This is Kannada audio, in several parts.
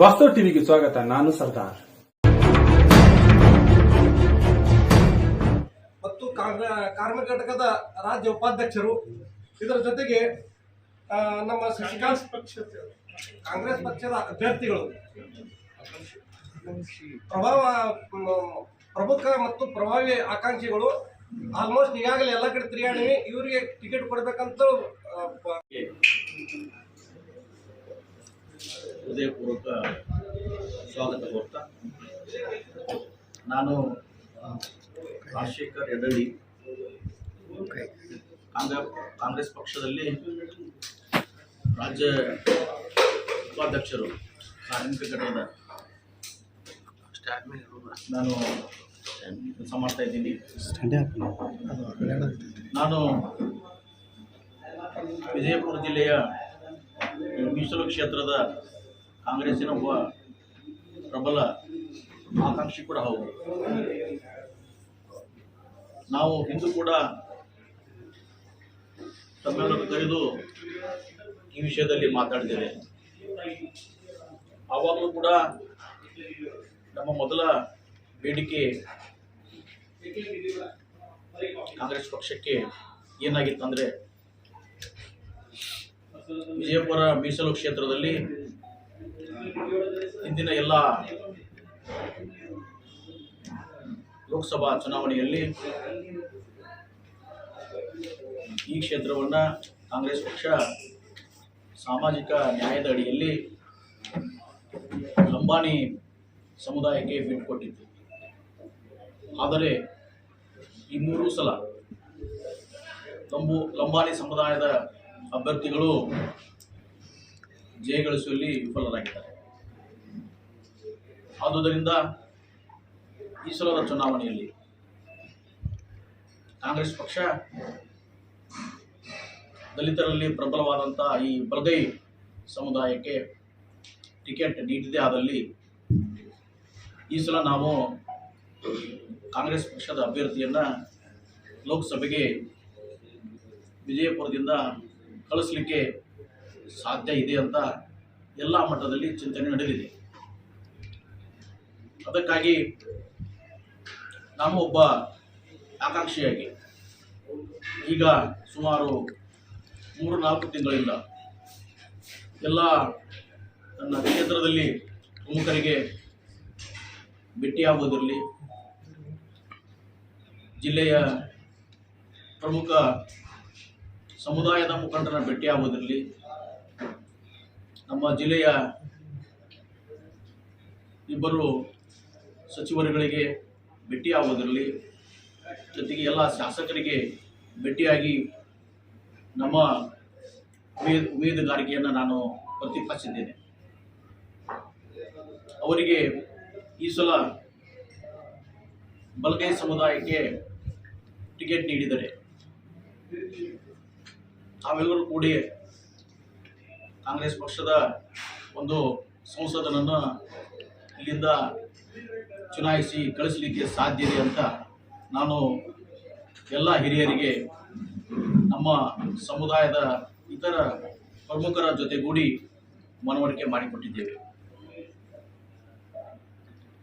ವಾಸ್ತವ ಟಿವಿಗೆ ಸ್ವಾಗತ, ನಾನು ಸರ್ದಾರ್. ಮತ್ತು ಕಾರ್ಮಿಕ ಘಟಕದ ರಾಜ್ಯ ಉಪಾಧ್ಯಕ್ಷರು, ಇದರ ಜೊತೆಗೆ ನಮ್ಮ ಶಶಿಕಾಂತ್ ಪಕ್ಷ, ಕಾಂಗ್ರೆಸ್ ಪಕ್ಷದ ಅಭ್ಯರ್ಥಿಗಳು. ಪ್ರಭಾವ ಪ್ರಮುಖ ಮತ್ತು ಪ್ರಭಾವಿ ಆಕಾಂಕ್ಷಿಗಳು ಆಲ್ಮೋಸ್ಟ್ ಈಗಾಗಲೇ ಎಲ್ಲ ಕಡೆ ತಿರುಗಾಡಿವಿ ಇವರಿಗೆ ಟಿಕೆಟ್ ಕೊಡ್ಬೇಕಂತ ಹೃದಯಪೂರ್ವಕ ಸ್ವಾಗತ ಕೋರ್ತಾ. ನಾನು ರಾಜಶೇಖರ್ ಯಡಳ್ಳಿ ಕಾಂಗ್ರೆಸ್ ಕಾಂಗ್ರೆಸ್ ಪಕ್ಷದಲ್ಲಿ ರಾಜ್ಯ ಉಪಾಧ್ಯಕ್ಷರು ಕಾರ್ಮಿಕ ಘಟಕದ ನಾನು ಕೆಲಸ ಮಾಡ್ತಾ ಇದ್ದೀನಿ. ನಾನು ವಿಜಯಪುರ ಜಿಲ್ಲೆಯ ಮೀಸಲು ಕ್ಷೇತ್ರದ ಕಾಂಗ್ರೆಸ್ಸಿನ ಒಬ್ಬ ಪ್ರಬಲ ಆಕಾಂಕ್ಷಿ ಕೂಡ ಹೌದು. ನಾವು ಹಿಂದೂ ಕೂಡ ತಮ್ಮೆಲ್ಲರೂ ಕರೆದು ಈ ವಿಷಯದಲ್ಲಿ ಮಾತಾಡಿದ್ದೇವೆ ಆವಾಗಲೂ ಕೂಡ ನಮ್ಮ ಮೊದಲ ಬೇಡಿಕೆ ಕಾಂಗ್ರೆಸ್ ಪಕ್ಷಕ್ಕೆ ಏನಾಗಿತ್ತಂದರೆ ವಿಜಯಪುರ ಮೀಸಲು ಕ್ಷೇತ್ರದಲ್ಲಿ ಇಂದಿನ ಎಲ್ಲ ಲೋಕಸಭಾ ಚುನಾವಣೆಯಲ್ಲಿ ಈ ಕ್ಷೇತ್ರವನ್ನು ಕಾಂಗ್ರೆಸ್ ಪಕ್ಷ ಸಾಮಾಜಿಕ ನ್ಯಾಯದ ಅಡಿಯಲ್ಲಿ ಲಂಬಾಣಿ ಸಮುದಾಯಕ್ಕೆ ಬಿಟ್ಟುಕೊಟ್ಟಿತ್ತು. ಆದರೆ ಈ ಮೂರು ಸಲ ಲಂಬು ಲಂಬಾಣಿ ಸಮುದಾಯದ ಅಭ್ಯರ್ಥಿಗಳು ಜಯಗಳಿಸುವಲ್ಲಿ ವಿಫಲರಾಗಿದ್ದಾರೆ. ಆದುದರಿಂದ ಈ ಸಲದ ಚುನಾವಣೆಯಲ್ಲಿ ಕಾಂಗ್ರೆಸ್ ಪಕ್ಷ ದಲಿತರಲ್ಲಿ ಪ್ರಬಲವಾದಂಥ ಈ ಬಲಗೈ ಸಮುದಾಯಕ್ಕೆ ಟಿಕೆಟ್ ನೀಡಿದೆ ಆದಲ್ಲಿ ಈ ಸಲ ನಾವು ಕಾಂಗ್ರೆಸ್ ಪಕ್ಷದ ಅಭ್ಯರ್ಥಿಯನ್ನು ಲೋಕಸಭೆಗೆ ವಿಜಯಪುರದಿಂದ ಕಳಿಸ್ಲಿಕ್ಕೆ ಸಾಧ್ಯ ಇದೆ ಅಂತ ಎಲ್ಲ ಮಟ್ಟದಲ್ಲಿ ಚಿಂತನೆ ನಡೆದಿದೆ. ಅದಕ್ಕಾಗಿ ನಾನು ಒಬ್ಬ ಆಕಾಂಕ್ಷಿಯಾಗಿ ಈಗ ಸುಮಾರು ಮೂರು ನಾಲ್ಕು ತಿಂಗಳಿಂದ ಎಲ್ಲ ನನ್ನ ಕ್ಷೇತ್ರದಲ್ಲಿ ಪ್ರಮುಖರಿಗೆ ಭೇಟಿಯಾಗುವುದರಲ್ಲಿ ಜಿಲ್ಲೆಯ ಪ್ರಮುಖ ಸಮುದಾಯದ ಮುಖಂಡರನ್ನ ಭೇಟಿಯಾಗುವುದರಲ್ಲಿ ನಮ್ಮ ಜಿಲ್ಲೆಯ ಇಬ್ಬರು ಸಚಿವರುಗಳಿಗೆ ಭೇಟಿಯಾಗುವುದರಲ್ಲಿ ಜೊತೆಗೆ ಎಲ್ಲ ಶಾಸಕರಿಗೆ ಭೇಟಿಯಾಗಿ ನಮ್ಮ ವೇದ ನಾನು ಪ್ರತಿಪಾದಿಸಿದ್ದೇನೆ. ಅವರಿಗೆ ಈ ಸಲ ಬಲಗೈ ಸಮುದಾಯಕ್ಕೆ ಟಿಕೆಟ್ ನೀಡಿದರೆ, ತಾವೆಲ್ಲರೂ ಕೂಡಿ ಕಾಂಗ್ರೆಸ್ ಪಕ್ಷದ ಒಂದು ಸಂಸದನನ್ನು ಇಲ್ಲಿಂದ ಚುನಾಯಿಸಿ ಕಳಿಸಲಿಕ್ಕೆ ಸಾಧ್ಯ ಇದೆ ಅಂತ ನಾನು ಎಲ್ಲ ಹಿರಿಯರಿಗೆ, ನಮ್ಮ ಸಮುದಾಯದ ಇತರ ಪ್ರಮುಖರ ಜೊತೆಗೂಡಿ ಮನವರಿಕೆ ಮಾಡಿಕೊಟ್ಟಿದ್ದೇವೆ.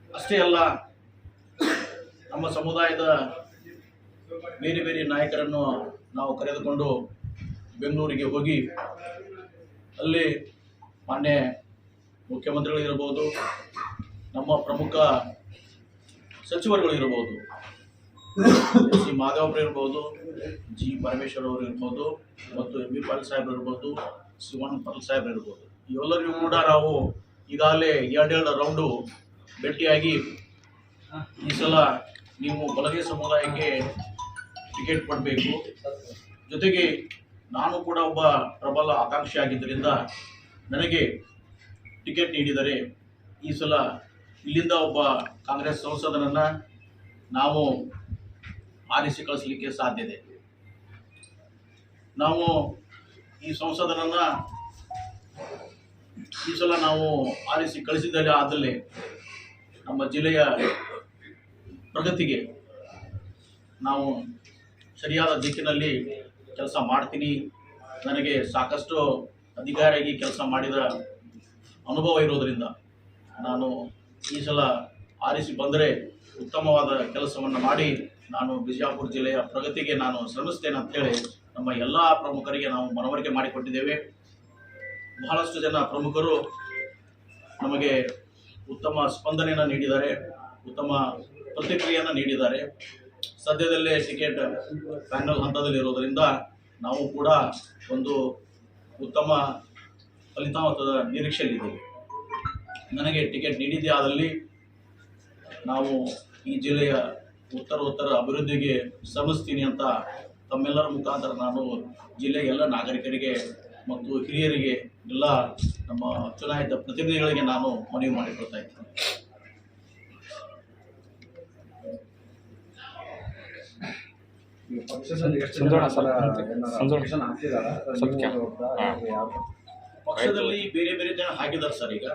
ಅಷ್ಟೇ ಅಲ್ಲ, ನಮ್ಮ ಸಮುದಾಯದ ಬೇರೆ ಬೇರೆ ನಾಯಕರನ್ನು ನಾವು ಕರೆದುಕೊಂಡು ಬೆಂಗಳೂರಿಗೆ ಹೋಗಿ ಅಲ್ಲಿ ಮಾನ್ಯ ಮುಖ್ಯಮಂತ್ರಿಗಳಿರ್ಬೋದು, ನಮ್ಮ ಪ್ರಮುಖ ಸಚಿವರುಗಳಿರ್ಬೋದು, ಎಸ್ ಸಿ ಮಾಧವಪ್ರ ಇರ್ಬೋದು ಜಿ ಪರಮೇಶ್ವರ್ ಅವರು ಇರ್ಬೋದು ಮತ್ತು ಎಂ ಬಿ ಪಾಲ್ ಸಾಹೇಬ್ರು ಇರ್ಬೋದು ಶಿವನ್ ಪಾಲ್ ಸಾಹೇಬ್ರು ಇರ್ಬೋದು ಇವೆಲ್ಲರಿಗೂ ಕೂಡ ನಾವು ಈಗಾಗಲೇ ಎರಡೆರಡು ರೌಂಡು ಭೇಟಿಯಾಗಿ ಈ ಸಲ ನೀವು ಬಲಗೈ ಸಮುದಾಯಕ್ಕೆ ಟಿಕೆಟ್ ಕೊಡಬೇಕು. ಜೊತೆಗೆ ನಾನು ಕೂಡ ಒಬ್ಬ ಪ್ರಬಲ ಆಕಾಂಕ್ಷಿ ಆಗಿದ್ದರಿಂದ ನನಗೆ ಟಿಕೆಟ್ ನೀಡಿದರೆ ಈ ಸಲ ಇಲ್ಲಿಂದ ಒಬ್ಬ ಕಾಂಗ್ರೆಸ್ ಸಂಸದನನ್ನು ನಾವು ಆರಿಸಿ ಕಳಿಸಲಿಕ್ಕೆ ಸಾಧ್ಯತೆ ನಾವು ಈ ಸಂಸದನನ್ನು ಈ ಸಲ ನಾವು ಆರಿಸಿ ಕಳಿಸಿದರೆ ಆದಲ್ಲಿ ನಮ್ಮ ಜಿಲ್ಲೆಯ ಪ್ರಗತಿಗೆ ನಾವು ಸರಿಯಾದ ದಿಕ್ಕಿನಲ್ಲಿ ಕೆಲಸ ಮಾಡ್ತೀನಿ. ನನಗೆ ಸಾಕಷ್ಟು ಅಧಿಕಾರಿಯಾಗಿ ಕೆಲಸ ಮಾಡಿದ ಅನುಭವ ಇರೋದರಿಂದ ನಾನು ಈ ಸಲ ಆರಿಸಿ ಬಂದರೆ ಉತ್ತಮವಾದ ಕೆಲಸವನ್ನು ಮಾಡಿ ನಾನು ಬಿಜಾಪುರ ಜಿಲ್ಲೆಯ ಪ್ರಗತಿಗೆ ನಾನು ಶ್ರಮಿಸ್ತೇನೆ ಅಂತೇಳಿ ನಮ್ಮ ಎಲ್ಲ ಪ್ರಮುಖರಿಗೆ ನಾವು ಮನವರಿಕೆ ಮಾಡಿಕೊಟ್ಟಿದ್ದೇವೆ. ಬಹಳಷ್ಟು ಜನ ಪ್ರಮುಖರು ನಮಗೆ ಉತ್ತಮ ಸ್ಪಂದನೆಯನ್ನು ನೀಡಿದ್ದಾರೆ, ಉತ್ತಮ ಪ್ರತಿಕ್ರಿಯೆಯನ್ನು ನೀಡಿದ್ದಾರೆ. ಸದ್ಯದಲ್ಲೇ ಟಿಕೆಟ್ ಫೈನಲ್ ಹಂತದಲ್ಲಿರೋದರಿಂದ ನಾವು ಕೂಡ ಒಂದು ಉತ್ತಮ ಫಲಿತಾಂಶದ ನಿರೀಕ್ಷೆಯಲ್ಲಿದ್ದೇವೆ. ನನಗೆ ಟಿಕೆಟ್ ನೀಡಿದ್ದೇ ಆದಲ್ಲಿ ನಾವು ಈ ಜಿಲ್ಲೆಯ ಉತ್ತರ ಉತ್ತರ ಅಭಿವೃದ್ಧಿಗೆ ಶ್ರಮಿಸ್ತೀನಿ ಅಂತ ತಮ್ಮೆಲ್ಲರ ಮುಖಾಂತರ ನಾನು ಜಿಲ್ಲೆಯ ಎಲ್ಲ ನಾಗರಿಕರಿಗೆ ಮತ್ತು ಹಿರಿಯರಿಗೆ ಎಲ್ಲ ನಮ್ಮ ಚುನಾಯಿತ ಪ್ರತಿನಿಧಿಗಳಿಗೆ ನಾನು ಮನವಿ ಮಾಡಿಕೊಳ್ತಾ ಇದ್ದೇನೆ ಈ ಪಕ್ಷದಲ್ಲಿ ಎಷ್ಟು ಜನ ಸಲ ಏನಾರ application ಹಾಕಿದಾರಾ? ನೀವು ಒಬ್ರಾ? ಯಾವ? ಪಕ್ಷದಲ್ಲಿ ಬೇರೆ ಬೇರೆ ಜನ ಹಾಕಿದ್ದಾರೆ ಸರ್ ಈಗ.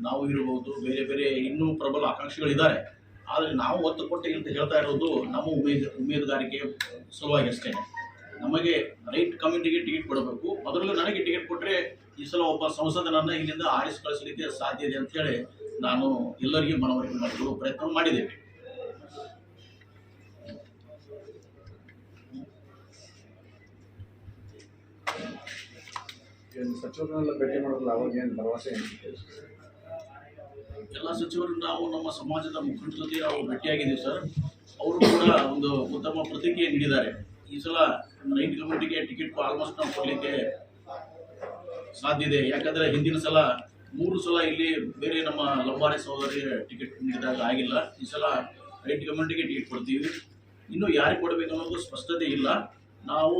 ನಾವು ಇರಬಹುದು ಬೇರೆ ಬೇರೆ ಇನ್ನೂ ಪ್ರಬಲ ಆಕಾಂಕ್ಷಿಗಳಿದ್ದಾರೆ. ಆದರೆ ನಾವು ಒತ್ತು ಕೊಟ್ಟೆ ಅಂತ ಹೇಳ್ತಾ ಇರೋದು ನಮ್ಮ ಉಮೇದ್ ಉಮೇದುಗಾರಿಕೆ ಸಲುವಾಗಿ ಅಷ್ಟೇ. ನಮಗೆ ರೈಟ್ ಕಮ್ಯುನಿಟಿಗೆ ಟಿಕೆಟ್ ಕೊಡಬೇಕು. ಅದರಲ್ಲೂ ನನಗೆ ಟಿಕೆಟ್ ಕೊಟ್ಟರೆ ಈ ಸಲ ಒಬ್ಬ ಸಂಸದನನ್ನು ಇಲ್ಲಿಂದ ಆರಿಸಿ ಕಳಿಸಲಿಕ್ಕೆ ಸಾಧ್ಯ ಇದೆ ಅಂತ ಹೇಳಿ ನಾನು ಎಲ್ಲರಿಗೂ ಮನವರಿಕೆ ಮಾಡಲು ಪ್ರಯತ್ನ ಮಾಡಿದ್ದೇವೆ ಸಚಿವರನ್ನೆಲ್ಲ ಭೇಟಿ ಅವಾಗ ಏನು ಭರವಸೆ ಎಲ್ಲ ಸಚಿವರು ನಾವು ನಮ್ಮ ಸಮಾಜದ ಮುಖಂಡ ಜೊತೆ ನಾವು ಭೇಟಿಯಾಗಿದ್ದೀವಿ ಸರ್. ಅವರು ಕೂಡ ಒಂದು ಉತ್ತಮ ಪ್ರತಿಕ್ರಿಯೆ ನೀಡಿದ್ದಾರೆ. ಈ ಸಲ ನೈಟ್ ಕಮಿಟಿಗೆ ಟಿಕೆಟ್ ಆಲ್ಮೋಸ್ಟ್ ನಾವು ಕೊಡಲಿಕ್ಕೆ ಸಾಧ್ಯ ಇದೆ. ಯಾಕಂದರೆ ಹಿಂದಿನ ಸಲ, ಮೂರು ಸಲ ಇಲ್ಲಿ ಬೇರೆ ನಮ್ಮ ಲಂಬಾರಿ ಸಹೋದರಿ ಟಿಕೆಟ್ ನೀಡಿದಾಗ ಆಗಿಲ್ಲ. ಈ ಸಲ ನೈಟ್ ಕಮಿಟಿಗೆ ಟಿಕೆಟ್ ಕೊಡ್ತೀವಿ. ಇನ್ನು ಯಾರಿಗೆ ಕೊಡಬೇಕು ಅನ್ನೋದು ಸ್ಪಷ್ಟತೆ ಇಲ್ಲ. ನಾವು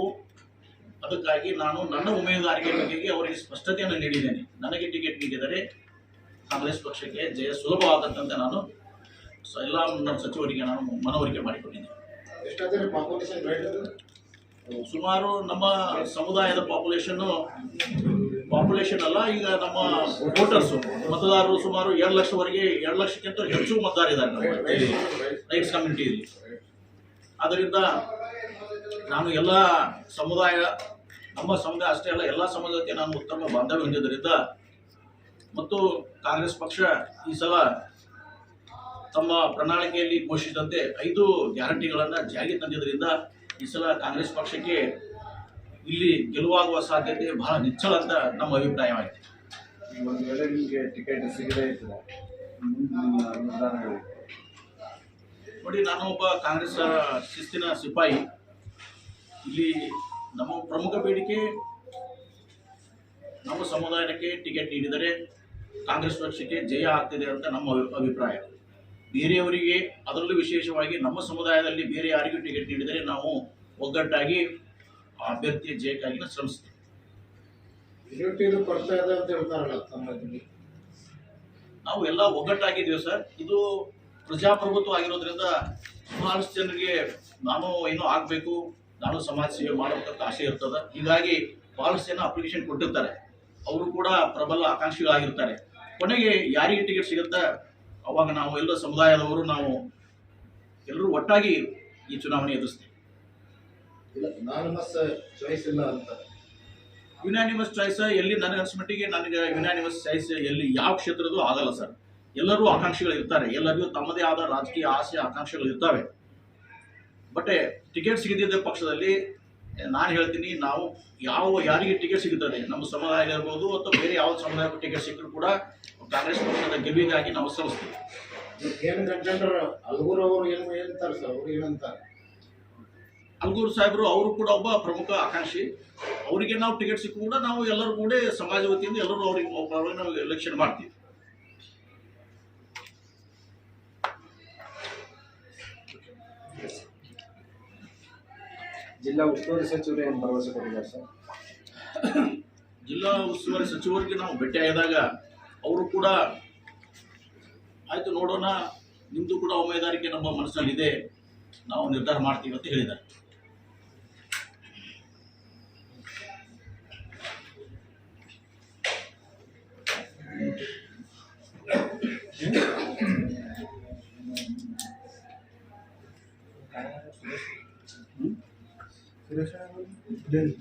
ಅದಕ್ಕಾಗಿ ನಾನು ನನ್ನ ಉಮೇದುವಾರಿಕೆ ಬಗ್ಗೆ ಅವರಿಗೆ ಸ್ಪಷ್ಟತೆಯನ್ನು ನೀಡಿದ್ದೇನೆ. ನನಗೆ ಟಿಕೆಟ್ ನೀಡಿದರೆ ಕಾಂಗ್ರೆಸ್ ಪಕ್ಷಕ್ಕೆ ಜಯ ಸುಲಭವಾದಂತೆ ನಾನು ಎಲ್ಲ ನನ್ನ ಸಚಿವರಿಗೆ ನಾನು ಮನವರಿಕೆ ಮಾಡಿಕೊಂಡಿದ್ದೇನೆ. ಸುಮಾರು ನಮ್ಮ ಸಮುದಾಯದ ಪಾಪ್ಯುಲೇಷನ್ನು ಪಾಪ್ಯುಲೇಷನ್ ಅಲ್ಲ ಈಗ ನಮ್ಮ ವೋಟರ್ಸು ಮತದಾರರು ಸುಮಾರು ಎರಡು ಲಕ್ಷವರೆಗೆ ಎರಡು ಲಕ್ಷಕ್ಕಿಂತ ಹೆಚ್ಚು ಮತದಾರ ಇದ್ದಾರೆ ನಮ್ಮ ರೈಟ್ಸ್ ಕಮ್ಯುನಿಟಿಯಲ್ಲಿ ಅದರಿಂದ ನಾನು ಎಲ್ಲ ಸಮುದಾಯ ನಮ್ಮ ಸಮುದಾಯ ಅಷ್ಟೇ ಅಲ್ಲ ಎಲ್ಲ ಸಮುದಾಯಕ್ಕೆ ನಾನು ಉತ್ತಮ ಬಾಂಧವ್ಯ ಹೊಂದಿದ್ದರಿಂದ ಮತ್ತು ಕಾಂಗ್ರೆಸ್ ಪಕ್ಷ ಈ ಸಲ ತಮ್ಮ ಪ್ರಣಾಳಿಕೆಯಲ್ಲಿ ಘೋಷಿಸಿದಂತೆ ಐದು ಗ್ಯಾರಂಟಿಗಳನ್ನು ಜಾರಿಗೆ ತಂದಿದ್ದರಿಂದ ಈ ಸಲ ಕಾಂಗ್ರೆಸ್ ಪಕ್ಷಕ್ಕೆ ಇಲ್ಲಿ ಗೆಲುವಾಗುವ ಸಾಧ್ಯತೆ ಬಹಳ ನಿಚ್ಚಳ ಅಂತ ನಮ್ಮ ಅಭಿಪ್ರಾಯವಾಗಿದೆ ಒಂದು ವೇಳೆ ನಿಮಗೆ ಟಿಕೆಟ್ ಸಿಗದೇ ಇರ್ತದೆ. ನಿಮ್ಮ ನಿರ್ಧಾರ ಹೇಳಿ ನೋಡಿ ನಾನು ಒಬ್ಬ ಕಾಂಗ್ರೆಸ್ ಶಿಸ್ತಿನ ಸಿಪಾಯಿ. ಇಲ್ಲಿ ನಮ್ಮ ಪ್ರಮುಖ ಬೇಡಿಕೆ ನಮ್ಮ ಸಮುದಾಯಕ್ಕೆ ಟಿಕೆಟ್ ನೀಡಿದರೆ ಕಾಂಗ್ರೆಸ್ ಪಕ್ಷಕ್ಕೆ ಜಯ ಆಗ್ತಿದೆ ಅಂತ ನಮ್ಮ ಅಭಿ- ಅಭಿಪ್ರಾಯ. ಬೇರೆಯವರಿಗೆ ಅದರಲ್ಲೂ ವಿಶೇಷವಾಗಿ ನಮ್ಮ ಸಮುದಾಯದಲ್ಲಿ ಬೇರೆ ಯಾರಿಗೂ ಟಿಕೆಟ್ ನೀಡಿದರೆ ನಾವು ಒಗ್ಗಟ್ಟಾಗಿ ಅಭ್ಯರ್ಥಿಯ ಜಯಕ್ಕಾಗಿ ಶ್ರಮಿಸ್ತೀವಿ. ನಾವು ಎಲ್ಲ ಒಗ್ಗಟ್ಟಾಗಿದ್ದೀವಿ ಸರ್. ಇದು ಪ್ರಜಾಪ್ರಭುತ್ವ ಆಗಿರೋದ್ರಿಂದ ಬಹಳಷ್ಟು ಜನರಿಗೆ ನಾನು ಏನೋ ಆಗಬೇಕು ನಾನು ಸಮಾಜ ಸೇವೆ ಮಾಡಬೇಕಂತ ಆಸೆ ಇರ್ತದೆ. ಹೀಗಾಗಿ ಬಹಳಷ್ಟು ಜನ ಅಪ್ಲಿಕೇಶನ್ ಕೊಟ್ಟಿರ್ತಾರೆ. ಅವರು ಕೂಡ ಪ್ರಬಲ ಆಕಾಂಕ್ಷಿಗಳಾಗಿರ್ತಾರೆ. ಕೊನೆಗೆ ಯಾರಿಗೆ ಟಿಕೆಟ್ ಸಿಗುತ್ತಾ? ಅವಾಗ ನಾವು ಎಲ್ಲ ಸಮುದಾಯದವರು ನಾವು ಎಲ್ಲರೂ ಒಟ್ಟಾಗಿ ಈ ಚುನಾವಣೆ ಎದುರಿಸ್ತೀವಿ. ಇಲ್ಲ ನಾನಮಸ್ ಚಾಯ್ಸ್ ಇಲ್ಲ ಅಂತ. ಯುನಾನಿಮಸ್ ಚಾಯ್ಸ್ ಎಲ್ಲಿ ನನಗೆ ಅನ್ಸ್ಮಟ್ಟಿಗೆ ನನಗೆ ಯುನಾನಿಮಸ್ ಚಾಯ್ಸ್ ಎಲ್ಲಿ ಯಾವ ಕ್ಷೇತ್ರದ್ದು ಆಗಲ್ಲ ಸರ್. ಎಲ್ಲರೂ ಆಕಾಂಕ್ಷಿಗಳು ಇರ್ತಾರೆ ಎಲ್ಲರಿಗೂ ತಮ್ಮದೇ ಆದ ರಾಜಕೀಯ ಆಸೆ ಆಕಾಂಕ್ಷೆಗಳು ಇರ್ತವೆ ಬಟ್ ಟಿಕೆಟ್ ಸಿಗದಿದ್ದ ಪಕ್ಷದಲ್ಲಿ ನಾನು ಹೇಳ್ತೀನಿ ನಾವು ಯಾವ ಯಾರಿಗೆ ಟಿಕೆಟ್ ಸಿಗುತ್ತದೆ? ನಮ್ಮ ಸಮುದಾಯ ಇರ್ಬೋದು ಅಥವಾ ಬೇರೆ ಯಾವ ಸಮುದಾಯಕ್ಕೂ ಟಿಕೆಟ್ ಸಿಕ್ಕರೂ ಕೂಡ ಕಾಂಗ್ರೆಸ್ ಪಕ್ಷದ ಗೆಲುವಿಗಾಗಿ ನಾವು ಸಲ್ಲಿಸ್ತೀವಿ ಅಲ್ಗೂರ್ ಅವರು ಏನು ಏನಂತಾರೆ ಸರ್? ಅವ್ರು ಏನಂತಾರೆ? ಅಲ್ಗೂರು ಸಾಹೇಬರು ಅವರು ಕೂಡ ಒಬ್ಬ ಪ್ರಮುಖ ಆಕಾಂಕ್ಷಿ. ಅವರಿಗೆ ನಾವು ಟಿಕೆಟ್ ಸಿಕ್ಕೂ ಕೂಡ ನಾವು ಎಲ್ಲರೂ ಕೂಡ ಸಮಾಜ ವತಿಯಿಂದ ಎಲ್ಲರೂ ಅವರಿಗೆ ನಾವು ಎಲೆಕ್ಷನ್ ಮಾಡ್ತೀವಿ. ಜಿಲ್ಲಾ ಉಸ್ತುವಾರಿ ಸಚಿವರು ಏನು ಭರವಸೆ ಕೊಟ್ಟಿದ್ದಾರೆ ಸರ್? ಜಿಲ್ಲಾ ಉಸ್ತುವಾರಿ ಸಚಿವರಿಗೆ ನಾವು ಭೇಟಿಯಾದಾಗ ಅವರು ಕೂಡ, ಆಯ್ತು ನೋಡೋಣ ನಿಮ್ಮದು ಕೂಡ ಉಮೇದಾರಿಕೆ ನಮ್ಮ ಮನಸ್ಸಲ್ಲಿದೆ, ನಾವು ನಿರ್ಧಾರ ಮಾಡ್ತೀವಿ ಅಂತ ಹೇಳಿದ್ದಾರೆ. Gracias.